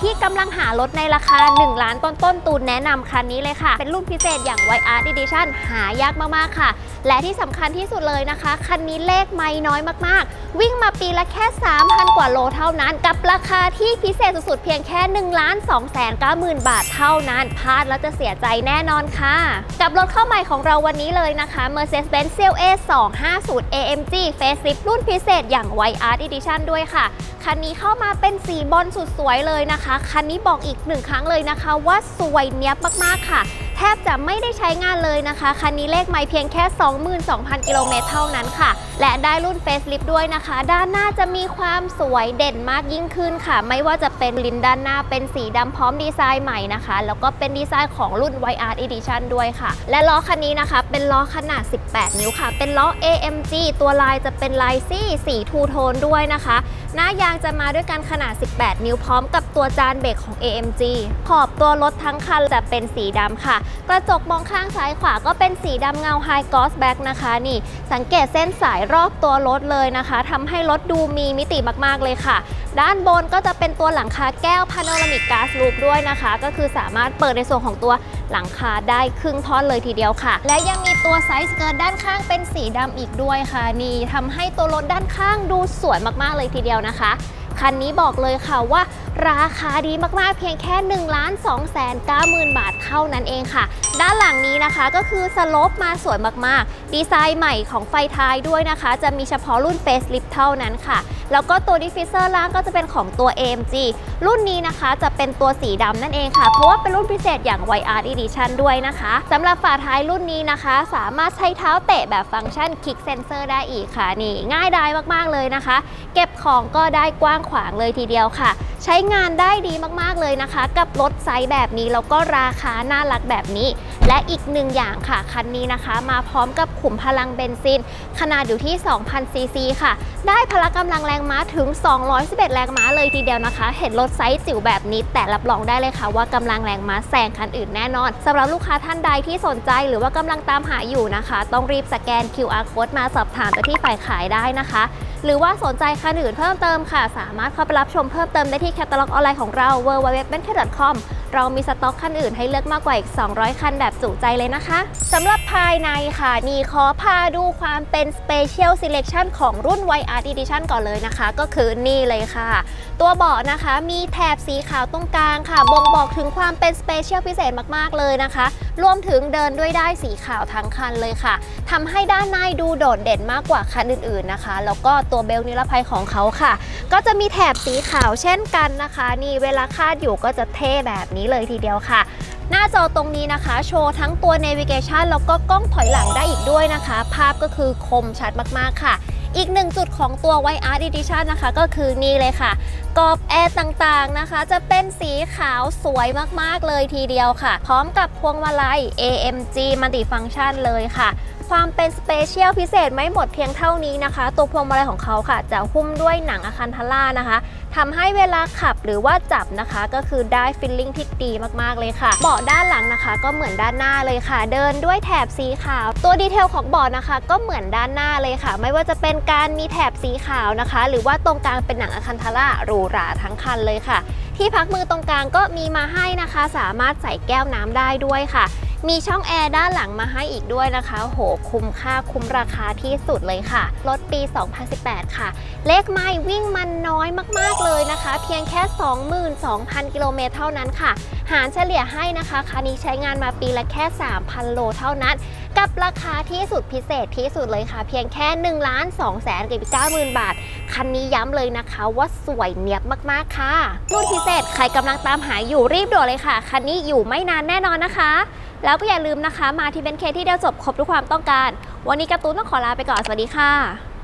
ที่กำลังหารถในราคา 1 ล้านต้นต้นตูนแนะนำคันนี้เลยค่ะ เป็นรุ่นพิเศษอย่าง y Art Edition หายากมาก ๆ ค่ะ และที่สำคัญที่สุดเลยนะคะ คันนี้เลขไม่น้อยมาก ๆ วิ่งมาปีละแค่ 3,000 กว่าโลเท่านั้น กับราคาที่พิเศษสุด ๆ เพียงแค่1ล้าน2 9 0 0 0 0 บาทเท่านั้นพลาดแล้วจะเสียใจแน่นอนค่ะ กับรถเข้าใหม่ของเราวันนี้เลยนะคะ Mercedes-Benz CLA 250 AMG Facelift รุ่นพิเศษอย่าง y Art Edition ด้วยค่ะ คันนี้เข้ามาเป็นสีบอลสุดสวยเลยนะคะคันนี้บอกอีกหนึ่งครั้งเลยนะคะ ว่าสวยเนี้ยบมากๆค่ะ แทบจะไม่ได้ใช้งานเลยนะคะ คันนี้เลขไม่เพียงแค่ 22,000 กิโลเมตรเท่านั้นค่ะ และได้รุ่น Facelift ด้วยนะคะ ด้านหน้าจะมีความสวยเด่นมากยิ่งขึ้นค่ะ ไม่ว่าจะเป็นลิ้นด้านหน้าเป็นสีดำพร้อมดีไซน์ใหม่นะคะ แล้วก็เป็นดีไซน์ของรุ่น YR Edition ด้วยค่ะ และล้อคันนี้นะคะ เป็นล้อขนาด 18 นิ้วค่ะ เป็นล้อ AMG ตัวลายจะเป็นลายซี่สีทูโทนด้วยนะคะ หน้ายางจะมาด้วยกันขนาด 18 นิ้วพร้อมกับตัวจานเบรกของ AMG ขอบตัวรถทั้งคันจะเป็นสีดำค่ะ กระจกมองข้างซ้ายขวาก็เป็นสีดำเงา High Gloss Black นะคะนี่ สังเกตเส้นสายรอบตัวรถเลยนะคะทำให้รถดูมีมิติมากๆเลยค่ะ ด้านบนก็จะเป็นตัวหลังคาแก้ว Panoramic Glass Roof ด้วยนะคะ ก็คือสามารถเปิดในส่วนของตัว หลังคาได้ครึ่งท่อนเลยทีเดียวค่ะ และยังมีตัวไซส์เกิร์ตด้านข้างเป็นสีดำอีกด้วยค่ะ นี่ทำให้ตัวรถด้านข้างดูสวยมากๆเลยทีเดียวนะคะ คันนี้บอกเลยค่ะว่า ราคาดีมากๆเพียงแค่1ล้าน2แสน9หมื่นบาทเท่านั้นเองค่ะ ด้านหลังนี้นะคะก็คือสโลปมาสวยมากๆ ดีไซน์ใหม่ของไฟท้ายด้วยนะคะ จะมีเฉพาะรุ่น Facelift เท่านั้นค่ะ แล้วก็ตัวดิฟฟิเซอร์ล่างก็จะเป็นของตัว AMG รุ่นนี้นะคะจะเป็นตัวสีดำนั่นเองค่ะ เพราะว่าเป็นรุ่นพิเศษอย่าง YR Edition ด้วยนะคะสำหรับฝาท้ายรุ่นนี้นะคะ สามารถใช้เท้าเตะแบบฟังก์ชัน Kick Sensor ได้อีกค่ะนี่ง่ายดายมากๆเลยนะคะ เก็บของก็ได้กว้างขวางเลยทีเดียวค่ะ ใช้งานได้ดีมากๆเลยนะคะ กับรถไซส์แบบนี้แล้วก็ราคาน่ารักแบบนี้ และอีกหนึ่งอย่างค่ะ คันนี้นะคะ มาพร้อมกับขุมพลังเบนซิน ขนาดอยู่ที่ 2,000 ซีซีค่ะ ได้พละกำลังแรงม้าถึง 211 แรงม้าเลยทีเดียวนะคะ เห็นรถไซส์จิ๋วแบบนี้ แต่รับรองได้เลยค่ะ ว่ากำลังแรงม้าแซงคันอื่นแน่นอนสำหรับลูกค้าท่านใดที่สนใจหรือว่ากำลังตามหาอยู่นะคะ ต้องรีบสแกน QR code มาสอบถามจากที่ฝ่ายขายได้นะคะ หรือว่าสนใจคันอื่นเพิ่มเติมค่ะ สามารถเข้าไปรับชมเพิ่มเติมได้ที่แคตตาล็อกออนไลน์ของเรา www.bentley.com เรามีสต็อกคันอื่นให้เลือกมากกว่าอีก 200 คันแบบจุใจเลยนะคะสำหรับภายในค่ะนี่ขอพาดูความเป็น Special Selection ของรุ่น y r t Edition ก่อนเลยนะคะ ก็คือนี่เลยค่ะ ตัวเบาะนะคะมีแถบสีขาวตรงกลางค่ะ บ่งบอกถึงความเป็น Special พิเศษมากๆเลยนะคะ รวมถึงเดินด้วยได้สีขาวทั้งคันเลยค่ะทำให้ด้านในดูโดดเด่นมากกว่าคันอื่นๆนะคะ แล้วก็ตัวเบลต์นิรภัยของเขาค่ะ ก็จะมีแถบสีขาวเช่นกันนะคะ นี่เวลาคาดอยู่ก็จะเท่แบบนี้เลยทีเดียวค่ะหน้าจอตรงนี้นะคะ โชว์ทั้งตัว navigation แล้วก็กล้องถอยหลังได้อีกด้วยนะคะ ภาพก็คือคมชัดมากๆค่ะ อีกหนึ่งจุดของตัว y Art Edition นะคะ ก็คือนี่เลยค่ะ กรอบแอร์ต่างๆนะคะ จะเป็นสีขาวสวยมากๆเลยทีเดียวค่ะ พร้อมกับพวงมาลัย AMG มัลติฟังก์ชันเลยค่ะ ความเป็นสเปเชียลพิเศษไม่หมดเพียงเท่านี้นะคะ ตัวพวงมาลัยของเขาค่ะ จะหุ้มด้วยหนังอะคันทาร่านะคะทำให้เวลาขับหรือว่าจับนะคะ ก็คือได้ฟิลลิ่งที่ดีมากๆเลยค่ะ เบาะด้านหลังนะคะ ก็เหมือนด้านหน้าเลยค่ะ เดินด้วยแถบสีขาว ตัวดีเทลของเบาะนะคะ ก็เหมือนด้านหน้าเลยค่ะ ไม่ว่าจะเป็นการมีแถบสีขาวนะคะ หรือว่าตรงกลางเป็นหนังอะคันทาร่าหรูหราทั้งคันเลยค่ะ ที่พักมือตรงกลางก็มีมาให้นะคะ สามารถใส่แก้วน้ำได้ด้วยค่ะ มีช่องแอร์ด้านหลังมาให้อีกด้วยนะคะ โห คุ้มค่าคุ้มราคาที่สุดเลยค่ะ รถปี 2018 ค่ะ เลขไม่วิ่งมันน้อยมากๆเลยนะคะ เพียงแค่ 22,000 กิโลเมตรเท่านั้นค่ะ หารเฉลี่ยให้นะคะ คันนี้ใช้งานมาปีละแค่ 3,000 โลเท่านั้น กับราคาที่สุดพิเศษที่สุดเลยค่ะ เพียงแค่ 1 ล้าน2แสนกับ90,000 บาท คันนี้ย้ำเลยนะคะว่าสวยเนียบมากๆค่ะรุ่นพิเศษใครกำลังตามหาอยู่รีบด่วนเลยค่ะ คันนี้อยู่ไม่นานแน่นอนนะคะ แล้วก็อย่าลืมนะคะ มาที่เบนเคที่เดียวจบครบทุกความต้องการ วันนี้การ์ตูนต้องขอลาไปก่อน สวัสดีค่ะ